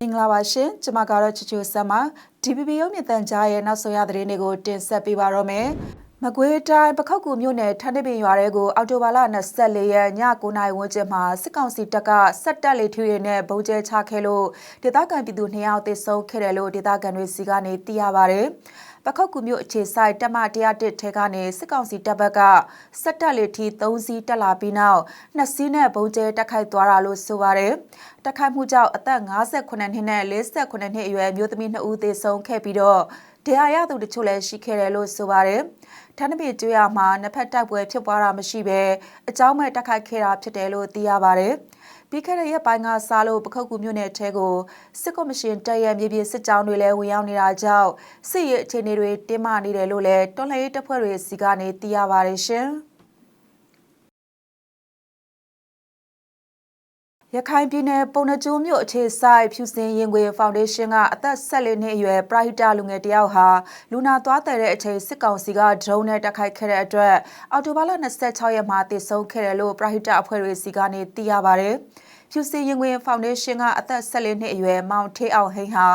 မင်္ဂလာပါရှင်ကျွန်မကတော့ချူချူဆမ်ပါ DPP ရုပ်မြင်သံကြားရဲ့နောက်ဆုံးရသတင်းတွေကိုတင်ဆက်ပေးပါတော့မယ်မကွေးတိုင်းပခောက်ကူမြို့နယ်ထန်းတပင်ရွာတဲကိုအော်တိုဘာလ24ရက်ည9:00နာရီဝန်းကျင်မှာစစ်ကောင်စီတပ်ကစက်တက်လေထူတွေနဲ့ဗုံးကျဲချခဲ့လို့ဒေသခံပြည်သူ2ယောက်သေဆုံးခဲ့တယ်လို့ဒေသခံတွေစီကနေသိရပါဗျ။ပ ခောက်ကူမြို့အခြေဆိုင်တက်မ101ထဲကနေစစ်ကောင်စီတပ်ဘက်ကစက်တက်လေထီ3စီးတက်လာပြီးနောက်နှစ်စီးနဲ့ဗုံးကျဲတက်ခိုက်သွားတာလို့ဆိုပါတယ်။တက်ခိုက်မှုကြောင့်အသက်58နှစ်နဲ့48နှစ်အရွယ်မျိုးသမီး2ဦးသေဆုံးခဲ့ပြီးတော့ တရားရသူတချို့လည်းရှိခဲ့တယ်လို့ဆိုပါတယ်။ထန်းတပည့်ကျွေးရမှာနှစ်ဖက်တိုက်ပွဲဖြစ်ပွားတာမရှိဘဲအကြောင်းမဲ့တက်ခိုက်ခဲ့တာဖြစ်တယ်လို့သိရပါတယ်။ပြီးခဲ့တဲ့ရက်ပိုင်းကစားလို့ပခုတ်ကူမြို့နယ်ထဲကိုစစ်ကော်မရှင်တပ်ရဲ့မြေပြင်စစ်ကြောင်းတွေလည်းဝင်ရောက်နေတာကြောင့်စစ်ရေးအခြေအနေတွေတင်းမာနေတယ်လို့လည်းတော်လှန်ရေးတပ်ဖွဲ့တွေစီကနေသိရပါတယ်ရှင်။ ရခိုင်ပြည်နယ်ပုံနှကျိုးမြို့အခြေဆိုင်ဖြူစင်ရင်ခွေဖောင်ဒေးရှင်းကအသက်14နှစ်အရွယ်ပရိုဟိတလူငယ်တယောက်ဟာလူနာသွားတဲ့အချိန်စစ်ကောင်စီကဒရုန်းနဲ့တိုက်ခိုက်ခဲ့တဲ့အတွက်အော်တိုဘာလ26ရက်မှာတည်ဆုံခဲ့တယ်လို့ပရိုဟိတအဖွဲ့တွေစီကနေသိရပါဗျ။ဖြူစင်ရင်ခွေဖောင်ဒေးရှင်းကအသက်14နှစ်အရွယ်မောင်ထေးအောင်ဟိန်းဟာ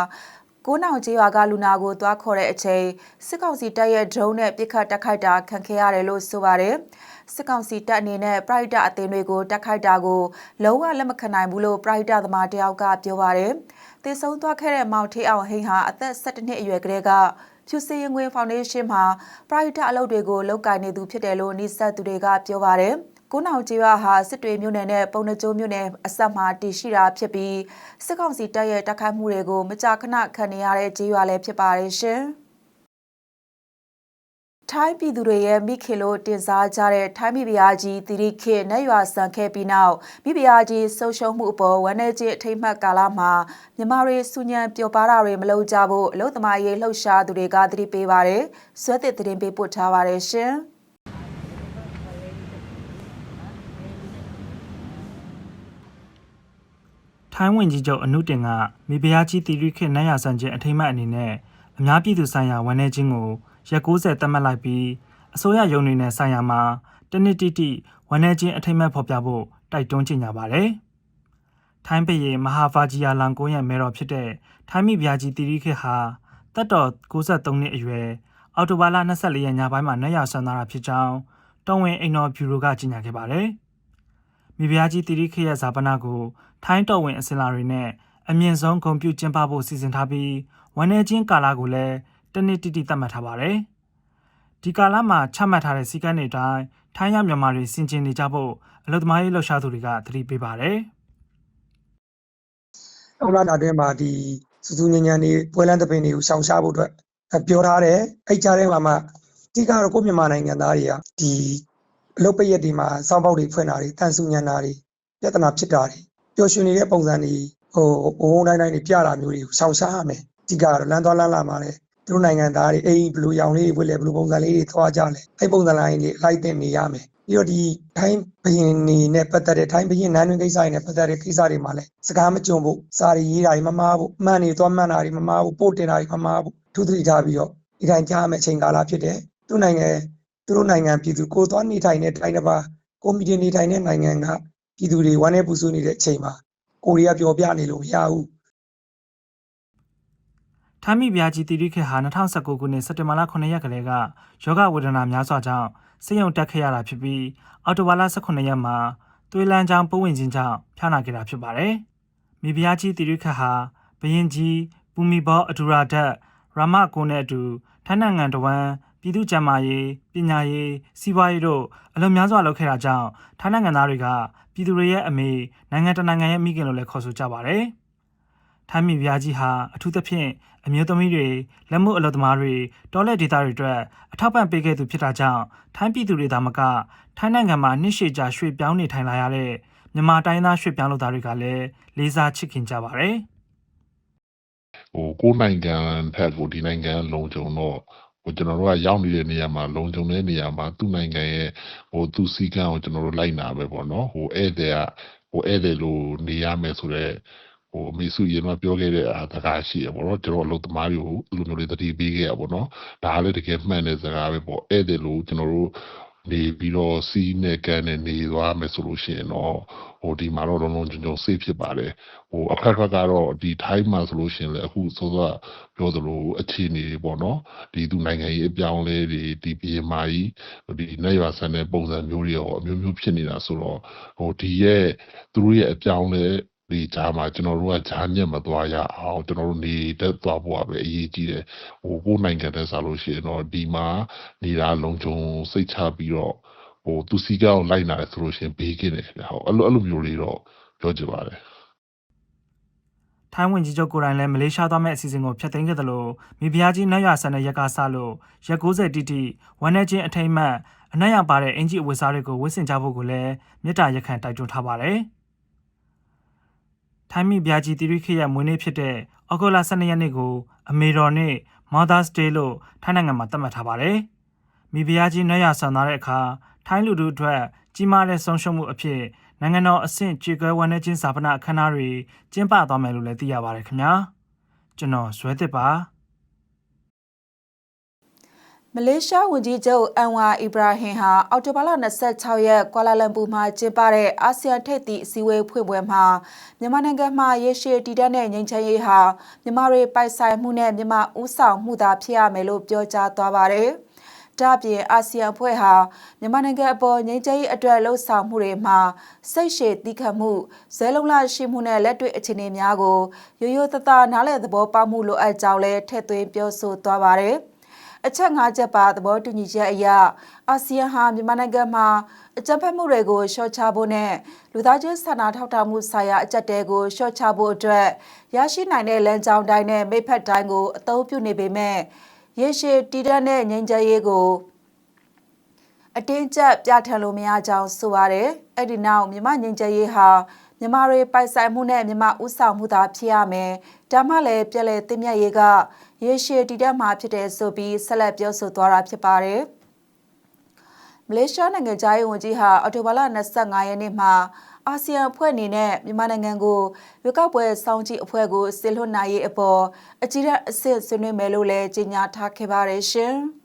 ကိုးနောင်ကျေးရွာကလူနာကိုသွားခေါ်တဲ့အချိန်စစ်ကောင်စီတပ်ရဲ့ဒရုန်းနဲ့ပစ်ခတ်တိုက်ခိုက်တာခံခဲ့ရတယ်လို့ဆိုပါတယ်။စစ်ကောင်စီတပ်အနေနဲ့ပရိုက်တာအသင်းတွေကိုတိုက်ခိုက်တာကိုလုံးဝလက်မခံနိုင်ဘူးလို့ပရိုက်တာသမားတယောက်ကပြောပါတယ်။တည်ဆုံသွားခဲ့တဲ့မောင်ထေးအောင်ဟိန်းဟာအသက်17နှစ်အရွယ်ကလေးကဖြူစင်ရင်ငွေဖောင်ဒေးရှင်းမှာပရိုက်တာအလုပ်တွေကိုလုပ်ကိုင်နေသူဖြစ်တယ်လို့နှိဆက်သူတွေကပြောပါတယ်။ ကိုနောင်ကျေးရွာဟာစစ်တွေမြို့နယ်နဲ့ပုံနှကျိုးမြို့နယ်အဆက်မှာတည်ရှိတာဖြစ်ပြီးစစ်ကောင်စီတပ်ရဲ့တိုက်ခိုက်မှုတွေကိုမကြာခဏခံနေရတဲ့ကျေးရွာလည်းဖြစ်ပါတယ်ရှင်။ထိုင်းပြည်သူတွေရဲ့မိခင်လို့တင်စားကြတဲ့ထိုင်းမိဖုရားကြီးတိရိခေနဲ့ရွာဆန်ခဲ့ပြီးနောက်မိဖုရားကြီးဆုံးရှုံးမှုအပေါ်ဝမ်းနည်းခြင်းအထိမ့်မှတ်ကာလမှာမြမတွေစူညံပျော်ပါတာတွေမလုပ်ကြဖို့အလို့သမားရေးလှုပ်ရှားသူတွေကသတိပေးပါတယ်။ဆွဲသစ်သတင်းပေးပို့ထားပါတယ်ရှင်။ ထိုင်းဝင်ကြီးချုပ်အနုတင်ကမိဖုရားကြီးတီရိခေနတ်ရဆန်ခြင်းအထိမ့်မှတ်အနေနဲ့အများပြည်သူဆိုင်ရာဝန်ထမ်းချင်းကိုရက်60သတ်မှတ်လိုက်ပြီးအစိုးရရုံးတွေနဲ့ဆိုင်ရာမှာတနစ်တိတိဝန်ထမ်းချင်းအထိမ့်မှတ်ဖော်ပြဖို့တိုက်တွန်းကြေညာပါတယ်။ထိုင်းပြည်မဟာဗာဂျီယာလန်ကိုရဲ့မဲတော်ဖြစ်တဲ့ထိုင်းမိဖုရားကြီးတီရိခေဟာတက်တော်63နှစ်အရွယ်အော်တိုဘာလ24ရက်ညပိုင်းမှာနတ်ရဆန်သားတာဖြစ်ကြောင်းတော်ဝင်အိမ်တော်ဗျူရိုကကြေညာခဲ့ပါတယ်။ မိဖုရားကြီးတီရိခေရဲ့ဇာပနာကိုထိုင်းတော်ဝင်အစင်လာတွေနဲ့အမြင့်ဆုံးဂုံပြုကျင်းပဖို့စီစဉ်ထားပြီးဝန်내ချင်းကာလာကိုလည်းတနစ်တိတိသတ်မှတ်ထားပါတယ်။ဒီကာလမှာချမှတ်ထားတဲ့စည်းကမ်းတွေတိုင်းထိုင်းရမြန်မာတွေစင်ကျင်နေကြဖို့အလုသမားရေးလှုပ်ရှားသူတွေကသတိပေးပါတယ်ဥလာတာတွင်းမှာဒီစူးစူးညံ့ညံ့နေပွဲလန်းသပင်တွေကိုရှောင်ရှားဖို့အတွက်ပြောထားတယ်အဲ့ကြားထဲမှာမှအဓိကတော့ကိုမြန်မာနိုင်ငံသားတွေကဒီ အလုပ်ပရက်တွေမှာစောင်းပေါက်တွေဖွင့်တာတွေတန်ဆူညံတာတွေပြဿနာဖြစ်တာတွေပျော်ရွှင်နေတဲ့ပုံစံတွေဟိုဘုံဘုံတိုင်းတိုင်းတွေပြတာမျိုးတွေကိုရှောင်ရှားရမယ်အဓိကတော့လမ်းသွားလမ်းလာမှာလေသူတို့နိုင်ငံသားတွေအိမ်ဘလူးရောင်လေးတွေဝတ်လဲဘလူးပုံစံလေးတွေသွားကြလဲအဲ့ပုံစံလိုင်းတွေလိုက်တင်နေရမယ်ပြီးတော့ဒီထိုင်းဘရင်နေနဲ့ပတ်သက်တဲ့ထိုင်းဘရင်နန်းတွင်ကိစ္စတွေနဲ့ပတ်သက်တဲ့ကိစ္စတွေမှာလည်းစကားမကြုံဖို့စာရီရေးတာတွေမမားဖို့မှန်နေသွားမှန်တာတွေမမားဖို့ပို့တင်တာတွေမမားဖို့ထူးထူးထားပြီးတော့ဒီတိုင်းကြားမယ်အချိန်ကာလဖြစ်တယ်သူ့နိုင်ငံ သူတို့နိုင်ငံပြည်သူကိုသွားနေထိုင်တဲ့တိုင်းတစ်ပါးကွန်မီတီနေထိုင်တဲ့နိုင်ငံကပြည်သူတွေဝမ်းနေပူဆွေးနေတဲ့အချိန်မှာကိုရီးယားပြောပြနေလို့မရဘူး။ထိုင်းမိဖုရားကြီးတီရိခေဟာ2019ခုနှစ်စက်တင်ဘာလ9ရက်ကလေးကယောဂဝေဒနာများစွာကြောင့်စိတ်ယုံတက်ခဲ့ရတာဖြစ်ပြီးအော်တိုဘာလ18ရက်မှာသွေးလန်းချောင်းပုံဝင်ခြင်းကြောင့်ဖျားနာခဲ့တာဖြစ်ပါတယ်။မိဖုရားကြီးတီရိခေဟာဘရင်ကြီးပူမီဘောအဒူရာဒတ်ရာမကိုနဲ့အတူထိုင်းနိုင်ငံတဝမ်း ပြည်သူ့ကျန်းမာရေးပညာရေးစီးပွားရေးတို့အလုံးများစွာလုပ်ခဲ့တာကြောင့်ထိုင်းနိုင်ငံသားတွေကပြည်သူတွေရဲ့အမေနိုင်ငံတကာနိုင်ငံရဲ့မိခင်လို့လည်းခေါ်ဆိုကြပါတယ်။ထိုင်းပြည်ပြားကြီးဟာအထူးသဖြင့်အမျိုးသမီးတွေလက်မှုအလုပ်သမားတွေတောလက်ဒေသတွေအတွက်အထောက်ပံ့ပေးခဲ့သူဖြစ်တာကြောင့်ထိုင်းပြည်သူတွေသာမကထိုင်းနိုင်ငံမှာနှစ်ရှည်ကြာရွှေ့ပြောင်းနေထိုင်လာရတဲ့မြန်မာတိုင်းသားရွှေ့ပြောင်းလုပ်သားတွေကလည်းလေးစားချစ်ခင်ကြပါတယ်။ဟိုကိုယ်နိုင်ငံထက်ကိုဒီနိုင်ငံကလုံခြုံတော့ ဟိုကျွန်တော်တို့ကရောက်နေတဲ့နေရာမှာလုံခြုံတဲ့နေရာမှာသူ့နိုင်ငံရဲ့ဟိုသူ့စည်းကမ်းကိုကျွန်တော်တို့လိုက်နာပဲပေါ့နော်ဟိုဧည့်သည်ကဟိုဧည့်သည်လိုနေရမယ်ဆိုတော့ဟိုအမေစုရင်တော့ပြောခဲ့တဲ့အားတကားရှိရပေါ့နော်ကျွန်တော်အလုပ်သမားတွေကိုဒီလိုမျိုးတွေတတိပေးခဲ့ရပေါ့နော်ဒါကလည်းတကယ်မှန်တဲ့စကားပဲပေါ့ဧည့်သည်လိုကျွန်တော်တို့ဟ နေပြီးတော့စီးနဲ့ကန်နဲ့နေသွားမယ်ဆိုလို့ရှိရင်တော့ဟိုဒီမှာတော့လုံးလုံးကြုံကြုံ safe ဖြစ်ပါတယ်ဟိုအဖက်ဖက်ကတော့ဒီ time မှာဆိုလို့ရှိရင်လည်းအခုစောစောပြောသလိုအခြေအနေတွေပေါ့နော်ဒီသူနိုင်ငံရေးအပြောင်းအလဲတွေဒီပြည်မာကြီးဒီနေရွာဆန်တဲ့ပုံစံမျိုးတွေရောအမျိုးမျိုးဖြစ်နေတာဆိုတော့ဟိုဒီရဲ့သူတို့ရဲ့အပြောင်းအလဲ ဒီကြားမှာကျွန်တော်တို့ကဂျာညက်မသွားရအောင်ကျွန်တော်တို့နေတတ်သွားဖို့ကပဲအရေးကြီးတယ်ဟိုကိုယ်နိုင်ငံတဲ့ဆိုလို့ရှိရင်တော့ဒီမှာနေတာလုံခြုံစိတ်ချပြီးတော့ဟိုသူစီကောက်လိုက်လာတယ်ဆိုလို့ရှိရင်ဘေးကင်းတယ်ခင်ဗျာဟုတ်အဲ့လိုအဲ့လိုမျိုးလေးတော့ပြောချင်ပါတယ်ထိုင်းဝန်ကြီးချုပ်ကိုယ်တိုင်လည်းမလေးရှားသွားမယ့်အစီအစဉ်ကိုဖျက်သိမ်းခဲ့တယ်လို့မိဖုရားကြီးနတ်ရွာဆန်တဲ့ရက်ကဆလို့ရက်90တိတိဝန်내ချင်းအထိမ့်မှတ်အနက်ရပါတဲ့အင်ဂျီအဝတ်စားတွေကိုဝတ်ဆင်ကြဖို့ကိုလည်းမြစ်တာရက်ခံတိုက်တွန်းထားပါတယ်။ ထိုင်းမိဖုရားကြီးတိရိခေရဲ့မွေးနေ့ဖြစ်တဲ့အောက်တိုဘာ12ရက်နေ့ကိုအမေတော်နေ့ Mother's Day လို့ထိုင်းနိုင်ငံမှာသတ်မှတ်ထားပါတယ်။မိဖုရားကြီးနတ်ရွာဆန်သွားတဲ့အခါထိုင်းလူထုအတွက်ကြီးမားတဲ့ဆုံးရှုံးမှုအဖြစ်နိုင်ငံတော်အဆင့်ကြေကွဲဝန်내ချင်းစာပနာအခမ်းအနားတွေကျင်းပသွားမယ်လို့လည်းသိရပါတယ်ခင်ဗျာကျွန်တော်ဇွဲသစ်ပါ မလေးရှားဝန်ကြီးချုပ်အန်ဝါအီဘရာဟင်ဟာအော်တိုဘာလ26ရက်ကွာလာလမ်ပူမှာကျင်းပတဲ့အာဆီယံထိပ်သီးအစည်းအဝေးဖွင့်ပွဲမှာမြန်မာနိုင်ငံမှာရေရှည်တည်တတ်တဲ့ငြိမ်းချမ်းရေးဟာမြန်မာတွေပိုက်ဆိုင်မှုနဲ့မြန်မာဥဆောင်မှုသာဖြစ်ရမယ်လို့ပြောကြားသွားပါတယ်။ဒါ့အပြင်အာဆီယံဖွဲ့ဟာမြန်မာနိုင်ငံအပေါ်ငြိမ်းချမ်းရေးအတွက်လှုံ့ဆော်မှုတွေမှာစိတ်ရှည်သီးခံမှုဇဲလုံးလရှိမှုနဲ့လက်တွေ့အခြေအနေများကိုရိုးရိုးသားသားနားလည်သဘောပေါက်မှုလိုအပ်ကြောင်းလည်းထည့်သွင်းပြောဆိုသွားပါတယ်။ အချက်၅ချက်ပါသဘောတူညီချက်အရအာဆီယံဟာမြန်မာနိုင်ငံမှာအကြံဖက်မှုတွေကိုရှော့ချဖို့နဲ့လူသားချင်းစာနာထောက်ထားမှုဆိုင်ရာအကြက်တဲကိုရှော့ချဖို့အတွက်ရရှိနိုင်တဲ့လမ်းကြောင်းတိုင်းနဲ့မိဖက်တိုင်းကိုအသုံးပြုနေပေမဲ့ရေရှည်တည်တဲ့ငြိမ်းချမ်းရေးကို အတင်းကျပ်ပြဋ္ဌာန်းလို့မရကြောင်းဆိုပါတယ်။အဲ့ဒီနောက်မြမငြိမ်းချမ်းရေးဟာမြန်မာတွေပိုက်ဆိုင်မှုနဲ့မြန်မာဥဆောင်မှုသာဖြစ်ရမယ်။ဒါမှလည်းပြည်လဲတင်မြတ်ရေးကရေရှည်တည်တတ်မှာဖြစ်တယ်ဆိုပြီးဆက်လက်ပြောဆိုသွားတာဖြစ်ပါတယ်။မလေးရှားနိုင်ငံသားရေးဝန်ကြီးဟာအော်တိုဘာလ25ရက်နေ့မှာအာဆီယံအဖွဲ့အနေနဲ့မြန်မာနိုင်ငံကိုရွေးကောက်ပွဲစောင့်ကြည့်အဖွဲ့ကိုဆင်လွှတ်နိုင်ရေးအပေါ်အကြီးအအဆင့်ဆွေးနွေးမယ်လို့လည်းကြေညာထားခဲ့ပါတယ်ရှင်။